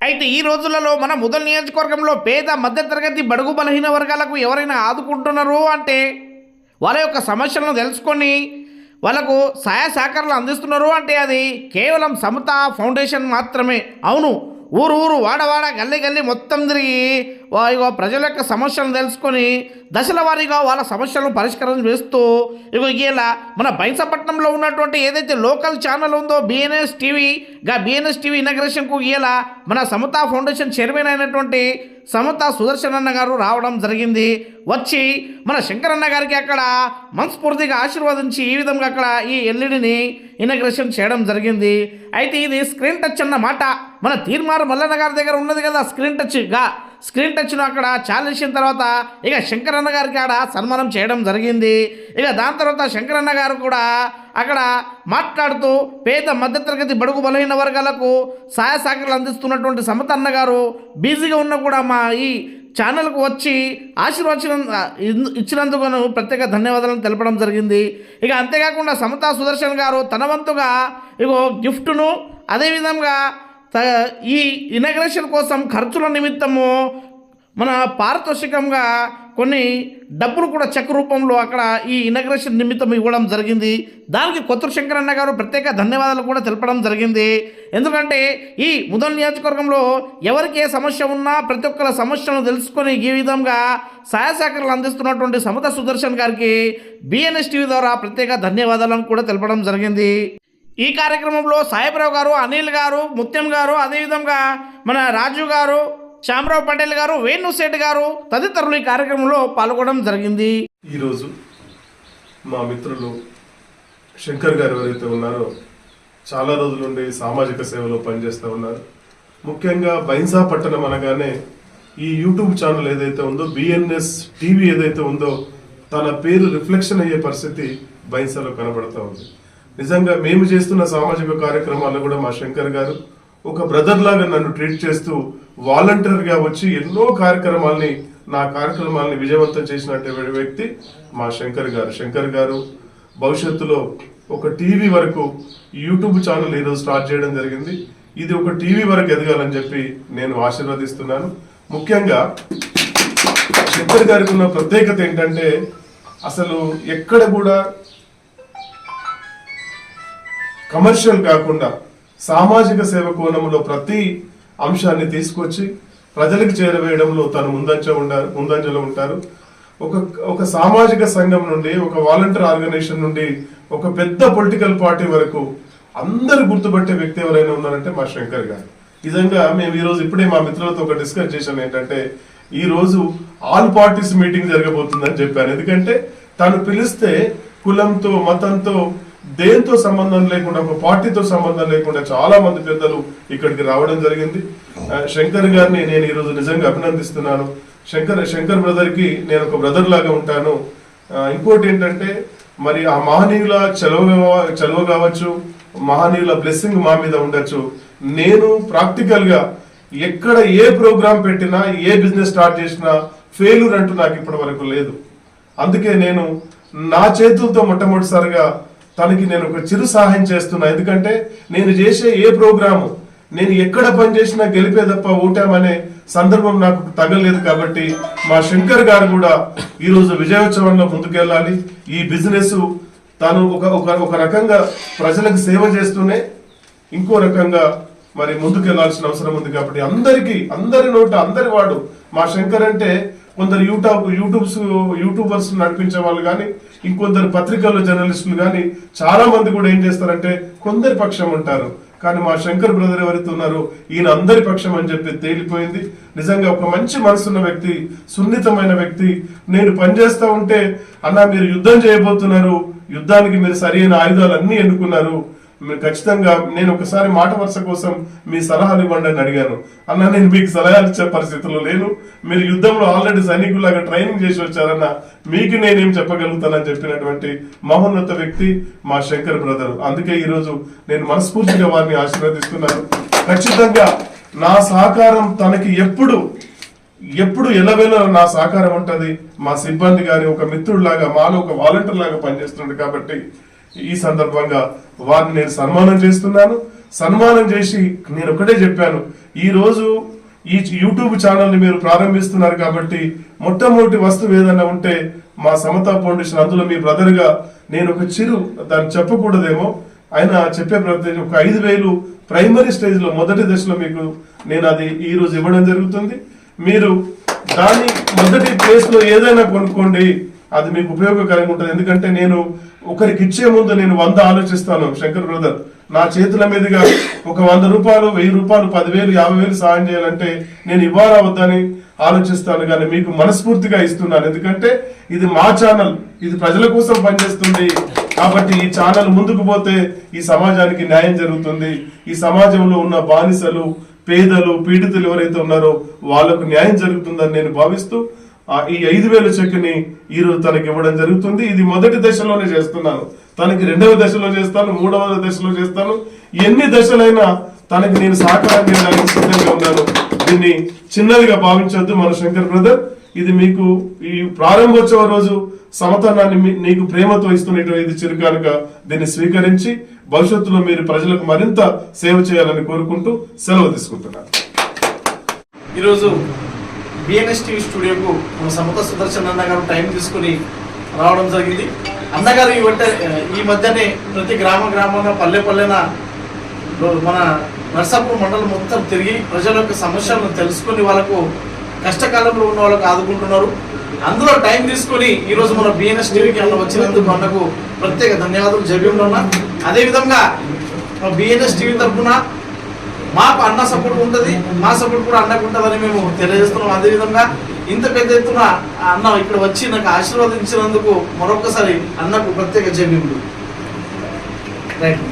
అయితే ఈ రోజులలో మన ముదల్ నియోజకవర్గంలో పేద మధ్యతరగతి బడుగు బలహీన వర్గాలకు ఎవరైనా ఆదుకుంటున్నారు అంటే వాళ్ళ యొక్క సమస్యలను తెలుసుకొని వాళ్ళకు సహాయ సహకారాలు అందిస్తున్నారు అంటే అది కేవలం సమత ఫౌండేషన్ మాత్రమే. అవును ఊరు ఊరు వాడవాడ గల్లీ గల్లీ మొత్తం తిరిగి ఇగో ప్రజల యొక్క సమస్యలను తెలుసుకొని దశల వారీగా వాళ్ళ సమస్యలను పరిష్కారం చేస్తూ ఇగో ఇలా మన బైంసపట్నంలో ఉన్నటువంటి ఏదైతే లోకల్ ఛానల్ ఉందో బిఎన్ఎస్ టీవీ గా బిఎన్ఎస్ టీవీ ఇనాగ్రేషన్కు ఇలా మన సమతా ఫౌండేషన్ చైర్మన్ అయినటువంటి సమత సుదర్శన్ అన్న గారు రావడం జరిగింది. వచ్చి మన శంకరన్న గారికి అక్కడ మనస్ఫూర్తిగా ఆశీర్వదించి ఈ విధంగా అక్కడ ఈ ఎల్ఈడిని ఇనాగ్రేషన్ చేయడం జరిగింది. అయితే ఇది స్క్రీన్ టచ్ అన్న మాట. మన తీర్మార్ మల్లన్న గారి దగ్గర ఉన్నది కదా స్క్రీన్ టచ్గా స్క్రీన్ టచ్ను అక్కడ చాలించిన తర్వాత ఇక శంకరన్న గారికి ఆడ సన్మానం చేయడం జరిగింది. ఇక దాని తర్వాత శంకరన్న గారు కూడా అక్కడ మాట్లాడుతూ పేద మధ్యతరగతి బడుగు బలహీన వర్గాలకు సహాయ సహకారాలు అందిస్తున్నటువంటి సమతన్న గారు బిజీగా ఉన్న కూడా మా ఈ ఛానల్కు వచ్చి ఆశీర్వచన ఇచ్చినందుకు ప్రత్యేక ధన్యవాదాలను తెలపడం జరిగింది. ఇక అంతేకాకుండా సమతా సుదర్శన్ గారు తన వంతుగా ఇగో గిఫ్ట్ను అదేవిధంగా ఈ ఇనాగ్రేషన్ కోసం ఖర్చుల నిమిత్తము మన పారితోషికంగా కొన్ని డబ్బులు కూడా చెక్ రూపంలో అక్కడ ఈ ఇనాగ్రేషన్ నిమిత్తం ఇవ్వడం జరిగింది. దానికి కొత్త శంకరన్న గారు ప్రత్యేక ధన్యవాదాలు కూడా తెలపడం జరిగింది. ఎందుకంటే ఈ ముదల్ నియోజకవర్గంలో ఎవరికి ఏ సమస్య ఉన్నా ప్రతి ఒక్కరి సమస్యను తెలుసుకొని ఈ విధంగా సహాయ సహకారాలు అందిస్తున్నటువంటి సమత సుదర్శన్ గారికి బిఎన్ఎస్ టీవీ ద్వారా ప్రత్యేక ధన్యవాదాలను కూడా తెలపడం జరిగింది. ఈ కార్యక్రమంలో సాయిబరావు గారు అనిల్ గారు ముత్యం గారు అదేవిధంగా మన రాజు గారు శ్యామరావు పటేల్ గారు వేణుశెట్టి గారు తదితరులు ఈ కార్యక్రమంలో పాల్గొనడం జరిగింది. ఈరోజు మా మిత్రులు శంకర్ గారు ఎవరైతే ఉన్నారో చాలా రోజుల నుండి సామాజిక సేవలో పనిచేస్తూ ఉన్నారు. ముఖ్యంగా బైన్సా పట్టణం అనగానే ఈ యూట్యూబ్ ఛానల్ ఏదైతే ఉందో బిఎన్ఎస్ టీవీ ఏదైతే ఉందో తన పేరు రిఫ్లెక్షన్ అయ్యే పరిస్థితి బైన్సాలో కనబడతా ఉంది. నిజంగా మేము చేస్తున్న సామాజిక కార్యక్రమాల్లో కూడా మా శంకర్ గారు ఒక బ్రదర్ లాగా నన్ను ట్రీట్ చేస్తూ వాలంటీర్గా వచ్చి ఎన్నో కార్యక్రమాల్ని నా కార్యక్రమాల్ని విజయవంతం చేసినటువంటి వ్యక్తి మా శంకర్ గారు. శంకర్ గారు భవిష్యత్తులో ఒక టీవీ వరకు యూట్యూబ్ ఛానల్ ఈరోజు స్టార్ట్ చేయడం జరిగింది. ఇది ఒక టీవీ వరకు ఎదగాలని చెప్పి నేను ఆశీర్వదిస్తున్నాను. ముఖ్యంగా శంకర్ గారికి ఉన్న ప్రత్యేకత ఏంటంటే అసలు ఎక్కడ కూడా కమర్షియల్ కాకుండా సామాజిక సేవ కోణంలో ప్రతి అంశాన్ని తీసుకొచ్చి ప్రజలకు చేరవేయడంలో తను ముందంజ ఉండారు ముందంజలో ఉంటారు. ఒక ఒక సామాజిక సంఘం నుండి ఒక వాలంటీర్ ఆర్గనైజేషన్ నుండి ఒక పెద్ద పొలిటికల్ పార్టీ వరకు అందరు గుర్తుపట్టే వ్యక్తి ఎవరైనా ఉన్నారంటే మా శంకర్ గారు. నిజంగా మేము ఈరోజు ఇప్పుడే మా మిత్రులతో ఒక డిస్కస్ చేశాను ఏంటంటే ఈ రోజు ఆల్ పార్టీస్ మీటింగ్ జరగబోతుందని చెప్పాను ఎందుకంటే తను పిలిస్తే కులంతో మతంతో దేంతో సంబంధం లేకుండా ఒక పార్టీతో సంబంధం లేకుండా చాలా మంది పెద్దలు ఇక్కడికి రావడం జరిగింది. శంకర్ గారిని నేను ఈరోజు నిజంగా అభినందిస్తున్నాను. శంకర్ శంకర్ బ్రదర్కి నేను ఒక బ్రదర్ లాగా ఉంటాను. ఇంకోటి ఏంటంటే మరి ఆ మహనీయుల చలవ చలవ కావచ్చు మహనీయుల బ్లెస్సింగ్ మా మీద ఉండొచ్చు. నేను ప్రాక్టికల్గా ఎక్కడ ఏ ప్రోగ్రామ్ పెట్టినా ఏ బిజినెస్ స్టార్ట్ చేసినా ఫెయిల్యూర్ అంటూ నాకు ఇప్పటి వరకు లేదు. అందుకే నేను నా చేతులతో మొట్టమొదటిసారిగా తనకి నేను ఒక చిరు సహాయం చేస్తున్నా. ఎందుకంటే నేను చేసే ఏ ప్రోగ్రాము నేను ఎక్కడ పని చేసినా గెలిపే తప్ప ఓటామనే సందర్భం నాకు తగలేదు కాబట్టి మా శంకర్ గారు కూడా ఈరోజు విజయోత్సవంలో ముందుకెళ్ళాలి. ఈ బిజినెస్ తాను ఒక ఒక ఒక రకంగా ప్రజలకు సేవ చేస్తూనే ఇంకో రకంగా మరి ముందుకెళ్ళాల్సిన అవసరం ఉంది కాబట్టి అందరికీ అందరి నోట అందరి వాడు మా శంకర్ అంటే కొందరు యూట్యూబ్ యూట్యూబ్స్ యూట్యూబర్స్ నడిపించే వాళ్ళు కానీ ఇంకొందరు పత్రికల్లో జర్నలిస్టులు కానీ చాలా మంది కూడా ఏం చేస్తారంటే కొందరి పక్షం ఉంటారు. కానీ మా శంకర్ బ్రదర్ ఎవరైతే ఉన్నారో ఈయన అందరి పక్షం అని చెప్పి తేలిపోయింది. నిజంగా ఒక మంచి మనసున్న వ్యక్తి సున్నితమైన వ్యక్తి. నేను పనిచేస్తా ఉంటే అన్న మీరు యుద్ధం చేయబోతున్నారు. యుద్ధానికి మీరు సరైన ఆయుధాలు అన్ని ఎన్నుకున్నారు. మీరు ఖచ్చితంగా నేను ఒకసారి మాట వరుస కోసం మీ సలహాలు ఇవ్వండి అని అడిగాను. అన్న నేను మీకు సలహాలు ఇచ్చే పరిస్థితుల్లో లేను. మీరు యుద్ధంలో ఆల్రెడీ సైనికులాగా ట్రైనింగ్ చేసి వచ్చారన్న మీకు నేనేం చెప్పగలుగుతానని చెప్పినటువంటి మహోన్నత వ్యక్తి మా శంకర్ బ్రదర్. అందుకే ఈరోజు నేను మనస్ఫూర్తిగా వారిని ఆశీర్వదిస్తున్నాను. ఖచ్చితంగా నా సహకారం తనకి ఎప్పుడు ఎప్పుడు ఎలవేళ నా సహకారం ఉంటుంది. మా సిబ్బంది కానీ ఒక మిత్రుడిలాగా మాలో ఒక వాలంటీర్ లాగా పనిచేస్తున్నాడు కాబట్టి ఈ సందర్భంగా వారిని నేను సన్మానం చేస్తున్నాను. సన్మానం చేసి నేను ఒకటే చెప్పాను. ఈ రోజు ఈ యూట్యూబ్ ఛానల్ని మీరు ప్రారంభిస్తున్నారు కాబట్టి మొట్టమొదటి వస్తువు ఏదైనా ఉంటే మా సమతా ఫౌండేషన్ అందులో మీ బ్రదర్గా నేను ఒక చిరు దాన్ని చెప్పకూడదేమో. ఆయన చెప్పే ప్రతి ఒక ఐదు వేలు ప్రైమరీ స్టేజ్లో మొదటి దశలో మీకు నేను అది ఈ రోజు ఇవ్వడం జరుగుతుంది. మీరు దాని మొదటి ప్లేస్లో ఏదైనా కొనుక్కోండి. అది మీకు ఉపయోగకరంగా ఉంటుంది. ఎందుకంటే నేను ఒకరికి ఇచ్చే ముందు నేను వంద ఆలోచిస్తాను శంకర్ బ్రదర్. నా చేతుల మీదుగా ఒక వంద రూపాయలు వెయ్యి రూపాయలు పదివేలు యాభై వేలు సాయం చేయాలంటే నేను ఇవ్వాలా వద్దని ఆలోచిస్తాను. కానీ మీకు మనస్ఫూర్తిగా ఇస్తున్నాను. ఎందుకంటే ఇది మా ఛానల్ ఇది ప్రజల కోసం పనిచేస్తుంది. కాబట్టి ఈ ఛానల్ ముందుకు పోతే ఈ సమాజానికి న్యాయం జరుగుతుంది. ఈ సమాజంలో ఉన్న బానిసలు పేదలు పీడితులు ఎవరైతే ఉన్నారో వాళ్ళకు న్యాయం జరుగుతుందని నేను భావిస్తూ ఈ ఐదు వేల చెక్కుని ఈ రోజు తనకి ఇవ్వడం జరుగుతుంది. ఇది మొదటి దశలోనే చేస్తున్నాను. తనకి రెండవ దశలో చేస్తాను మూడవ దశలో చేస్తాను. ఎన్ని దశలైనా తనకి నేను సహకారం చేయడానికి సిద్ధంగా ఉన్నాను. దీన్ని చిన్నదిగా భావించొద్దు మన శంకర్ బ్రదర్. ఇది మీకు ఈ ప్రారంభోత్సవ రోజు సమతనాన్ని నీకు ప్రేమతో ఇస్తున్నటువంటి చిరుకానుక. దీన్ని స్వీకరించి భవిష్యత్తులో మీరు ప్రజలకు మరింత సేవ చేయాలని కోరుకుంటూ సెలవు తీసుకుంటున్నాను. ఈరోజు బిఎన్ఎస్ టీవీ స్టూడియోకు మన సమత సుదర్శన్ అన్న గారు టైం తీసుకుని రావడం జరిగింది. అన్నగారు ఈ వెంట ఈ మధ్యనే ప్రతి గ్రామ గ్రామాన పల్లె పల్లెన మన నర్సాపూర్ మండలం మొత్తం తిరిగి ప్రజల యొక్క సమస్యలను తెలుసుకుని వాళ్ళకు కష్టకాలంలో ఉన్న వాళ్ళకు ఆదుకుంటున్నారు. అందులో టైం తీసుకొని ఈరోజు మన బిఎన్ఎస్ టీవీకి అన్న వచ్చినందుకు అన్నకు ప్రత్యేక ధన్యవాదాలు. జబీంలో ఉన్నా అదేవిధంగా బిఎన్ఎస్ టీవీ తరఫున అన్న సపోర్ట్ ఉంటుంది మా సపోర్ట్ కూడా అన్నకు ఉంటుందని మేము తెలియజేస్తున్నాం. అదేవిధంగా ఇంత పెద్ద ఎత్తున ఆ అన్న ఇక్కడ వచ్చి నాకు ఆశీర్వదించినందుకు మరొకసారి అన్నకు ప్రత్యేక జైబీములు రైట్